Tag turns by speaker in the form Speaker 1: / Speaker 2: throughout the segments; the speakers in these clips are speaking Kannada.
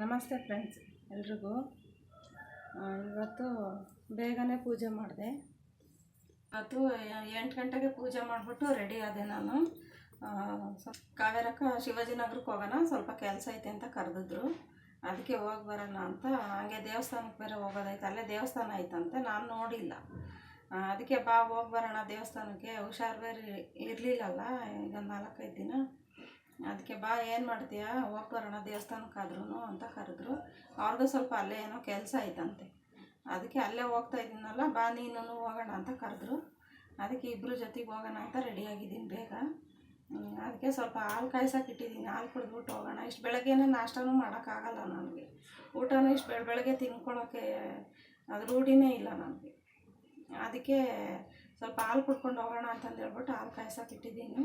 Speaker 1: ನಮಸ್ತೆ ಫ್ರೆಂಡ್ಸ್ ಎಲ್ರಿಗೂ ಇವತ್ತು ಬೇಗನೆ ಪೂಜೆ ಮಾಡಿದೆ. ಅದು ಎಂಟು ಗಂಟೆಗೆ ಪೂಜೆ ಮಾಡಿಬಿಟ್ಟು ರೆಡಿ ಆದೆ ನಾನು. ಕಾವೇರಕ್ಕ ಶಿವಾಜಿನಗರಕ್ಕೆ ಹೋಗೋಣ, ಸ್ವಲ್ಪ ಕೆಲಸ ಐತೆ ಅಂತ ಕರೆದಿದ್ರು. ಅದಕ್ಕೆ ಹೋಗಿ ಬರೋಣ ಅಂತ. ಹಾಗೆ ದೇವಸ್ಥಾನಕ್ಕೆ ಬೇರೆ ಹೋಗೋದೈತೆ ಅಲ್ಲೇ ದೇವಸ್ಥಾನ ಐತಂತೆ, ನಾನು ನೋಡಿಲ್ಲ. ಅದಕ್ಕೆ ಬಾ, ಹೋಗಿ ಬರೋಣ ದೇವಸ್ಥಾನಕ್ಕೆ. ಹುಷಾರು ಬೇರೆ ಇರಲಿಲ್ಲಲ್ಲ, ಈಗ ನಾಲ್ಕೈದು ದಿನ. ಅದಕ್ಕೆ ಬಾ, ಏನು ಮಾಡ್ತೀಯ? ಹೋಗಿ ಬರೋಣ ದೇವಸ್ಥಾನಕ್ಕಾದ್ರೂ ಅಂತ ಕರೆದ್ರು. ಅವ್ರದ್ದು ಸ್ವಲ್ಪ ಅಲ್ಲೇ ಏನೋ ಕೆಲಸ ಐತಂತೆ. ಅದಕ್ಕೆ ಅಲ್ಲೇ ಹೋಗ್ತಾ ಇದ್ದೀನಲ್ಲ, ಬಾ ನೀನು ಹೋಗೋಣ ಅಂತ ಕರೆದ್ರು. ಅದಕ್ಕೆ ಇಬ್ಬರು ಜೊತೆಗೆ ಹೋಗೋಣ ಅಂತ ರೆಡಿಯಾಗಿದ್ದೀನಿ ಬೇಗ. ಅದಕ್ಕೆ ಸ್ವಲ್ಪ ಹಾಲು ಕಾಯ್ಸಕ್ಕೆ ಇಟ್ಟಿದ್ದೀನಿ. ಹಾಲು ಕುಡಿದ್ಬಿಟ್ಟು ಹೋಗೋಣ. ಇಷ್ಟು ಬೆಳಗ್ಗೆನೇ ನಾಷ್ಟನೂ ಮಾಡೋಕ್ಕಾಗಲ್ಲ ನನಗೆ. ಊಟನೂ ಇಷ್ಟು ಬೆಳ, ಬೆಳಗ್ಗೆ ತಿನ್ಕೊಳ್ಳೋಕ್ಕೆ ಅದು ರೂಢಿನೇ ಇಲ್ಲ ನನಗೆ. ಅದಕ್ಕೆ ಸ್ವಲ್ಪ ಹಾಲು ಕುಡ್ಕೊಂಡು ಹೋಗೋಣ ಅಂತಂದು ಹೇಳ್ಬಿಟ್ಟು ಹಾಲು ಕಾಯ್ಸಕ್ಕೆ ಇಟ್ಟಿದ್ದೀನಿ.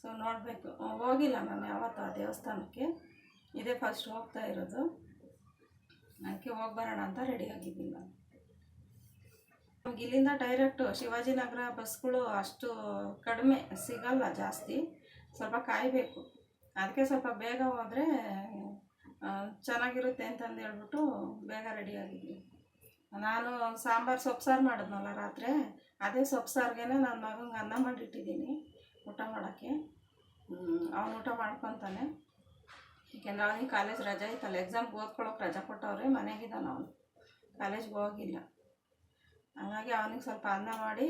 Speaker 1: ಸೊ ನೋಡಬೇಕು. ಹೋಗಿಲ್ಲ ನಾನು ಯಾವತ್ತು ಆ ದೇವಸ್ಥಾನಕ್ಕೆ. ಇದೇ ಫಸ್ಟ್ ಹೋಗ್ತಾ ಇರೋದು. ಅದಕ್ಕೆ ಹೋಗಿ ಬರೋಣ ಅಂತ ರೆಡಿಯಾಗಿದ್ದೀನಿ ನಾನು ನಮ್ಗೆ ಇಲ್ಲಿಂದ ಡೈರೆಕ್ಟು ಶಿವಾಜಿನಗರ ಬಸ್ಗಳು ಅಷ್ಟು ಕಡಿಮೆ ಸಿಗಲ್ಲ ಜಾಸ್ತಿ. ಸ್ವಲ್ಪ ಕಾಯಬೇಕು. ಅದಕ್ಕೆ ಸ್ವಲ್ಪ ಬೇಗ ಹೋದರೆ ಚೆನ್ನಾಗಿರುತ್ತೆ ಅಂತಂದು ಹೇಳ್ಬಿಟ್ಟು ಬೇಗ ರೆಡಿಯಾಗಿದ್ದೀನಿ ನಾನು ಸಾಂಬಾರು ಸೊಪ್ಪು ಸಾರು ಮಾಡಿದ್ನಲ್ಲ ರಾತ್ರಿ, ಅದೇ ಸೊಪ್ಪು ಸಾರಿಗೆ ನನ್ನ ಮಗಂಗೆ ಅನ್ನ ಮಾಡಿಟ್ಟಿದ್ದೀನಿ, ಊಟ ಮಾಡೋಕ್ಕೆ. ಅವನು ಊಟ ಮಾಡ್ಕೊತಾನೆ. ಯಾಕೆಂದ್ರೆ ಅವನಿಗೆ ಕಾಲೇಜ್ ರಜೆ ಇತ್ತಲ್ಲ ಎಕ್ಸಾಮ್ಗೆ ಓದ್ಕೊಳ್ಳೋಕೆ ರಜೆ ಕೊಟ್ಟವ್ರೆ ಮನೆಗಿದ್ದಾನೆ ಅವನು. ಕಾಲೇಜ್ಗೆ ಹೋಗಿಲ್ಲ. ಹಾಗಾಗಿ ಅವನಿಗೆ ಸ್ವಲ್ಪ ಅನ್ನ ಮಾಡಿ,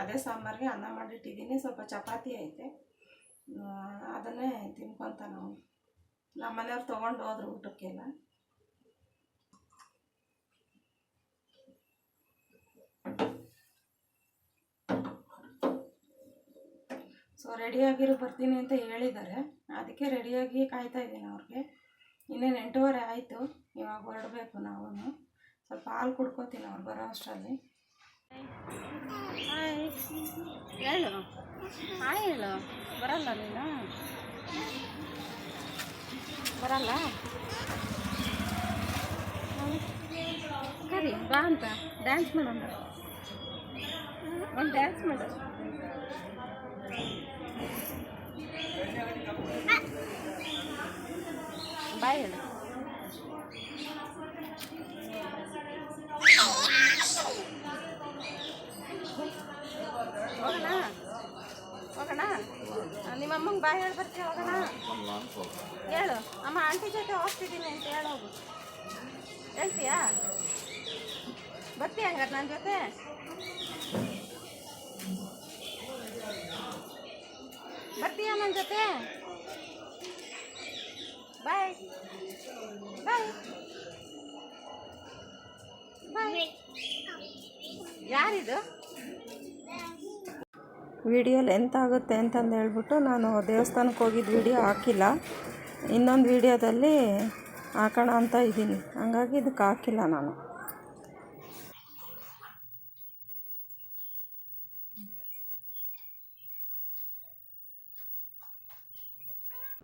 Speaker 1: ಅದೇ ಸಾಂಬಾರಿಗೆ ಅನ್ನ ಮಾಡಿಟ್ಟಿದ್ದೀನಿ, ಸ್ವಲ್ಪ ಚಪಾತಿ ಐತೆ. ಅದನ್ನೇ ತಿನ್ಕೊತಾನೆ ಅವನು. ನಮ್ಮ ಮನೆಯವ್ರು ತೊಗೊಂಡು ಹೋದ್ರು ಊಟಕ್ಕೆಲ್ಲ. ಸೊ ರೆಡಿಯಾಗಿರೋ ಬರ್ತೀನಿ ಅಂತ ಹೇಳಿದ್ದಾರೆ. ಅದಕ್ಕೆ ರೆಡಿಯಾಗಿ ಕಾಯ್ತಾ ಇದ್ದೀನಿ ಅವ್ರಿಗೆ. ಇನ್ನೇನು ಎಂಟೂವರೆ ಆಯಿತು. ಇವಾಗ ಹೊರಡಬೇಕು ನಾವು ಸ್ವಲ್ಪ ಹಾಲು ಕುಡ್ಕೋತೀನಿ ಅವ್ರು ಬರೋ ಅಷ್ಟರಲ್ಲಿ.
Speaker 2: ಹೇಳು. ಹಾಯ್ ಹೇಳು. ಬರಲ್ಲ ನೀನು? ಬರಲ್ಲ. ಕರಿ ಬಾ ಅಂತ. ಡ್ಯಾನ್ಸ್ ಮಾಡೋಣ ಒಂದು ಡ್ಯಾನ್ಸ್ ಮಾಡ. ಬಾಯ್ ಹೇಳು. ಹೋಗೋಣ? ಹೋಗೋಣ? ನಿಮ್ಮ ಅಮ್ಮಂಗೆ ಬಾಯ್ ಹೇಳಿ ಬರ್ತೀವಿ ಹೋಗೋಣ? ಹೇಳು. ಅಮ್ಮ ಆಂಟಿ ಜೊತೆ ಹೋಗ್ತಿದ್ದೀನಿ ಅಂತ ಹೇಳೋಗು ಹೇಳ್ತೀಯಾ? ಬರ್ತೀಯ ಹಂಗಾರೆ ನನ್ನ ಜೊತೆ? ಬರ್ತೀಯ ನನ್ನ ಜೊತೆ? ಬಾಯ್ ಬಾಯ್ ಬಾಯ್ ಯಾರಿದು?
Speaker 1: ವಿಡಿಯೋ ಲೆಂತ್ ಆಗುತ್ತೆ ಅಂತಂದು ಹೇಳ್ಬಿಟ್ಟು ನಾನು ದೇವಸ್ಥಾನಕ್ಕೆ ಹೋಗಿದ್ದು ವಿಡಿಯೋ ಹಾಕಿಲ್ಲ. ಇನ್ನೊಂದು ವಿಡಿಯೋದಲ್ಲಿ ಹಾಕೋಣ ಅಂತ ಇದ್ದೀನಿ. ಹಂಗಾಗಿ ಇದಕ್ಕೆ ಹಾಕಿಲ್ಲ ನಾನು.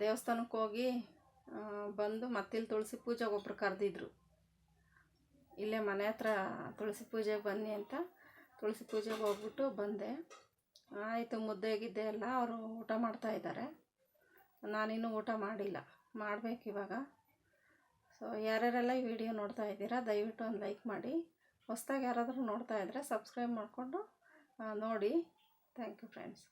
Speaker 1: ದೇವಸ್ಥಾನಕ್ಕೆ ಹೋಗಿ ಬಂದು ಮತ್ತಿಲ್ಲಿ ತುಳಸಿ ಪೂಜೆಗೆ ಒಬ್ರು ಕರೆದಿದ್ರು. ಇಲ್ಲೇ ಮನೆ ಹತ್ರ ತುಳಸಿ ಪೂಜೆಗೆ ಬನ್ನಿ ಅಂತ ತುಳಸಿ ಪೂಜೆಗೆ ಹೋಗ್ಬಿಟ್ಟು ಬಂದೆ. ಆಯಿತು ಮುದ್ದೆ ಗಿದ್ದೆ ಎಲ್ಲ, ಅವರು ಊಟ ಮಾಡ್ತಾ ಇದ್ದಾರೆ. ನಾನಿನ್ನೂ ಊಟ ಮಾಡಿಲ್ಲ, ಮಾಡಬೇಕು ಇವಾಗ. ಸೊ ಯಾರ್ಯಾರೆಲ್ಲ ಈ ವಿಡಿಯೋ ನೋಡ್ತಾ ಇದ್ದೀರಾ, ದಯವಿಟ್ಟು ಒಂದು ಲೈಕ್ ಮಾಡಿ. ಹೊಸ್ದಾಗಿ ಯಾರಾದರೂ ನೋಡ್ತಾ ಇದ್ದರೆ ಸಬ್ಸ್ಕ್ರೈಬ್ ಮಾಡಿಕೊಂಡು ನೋಡಿ. Thank you friends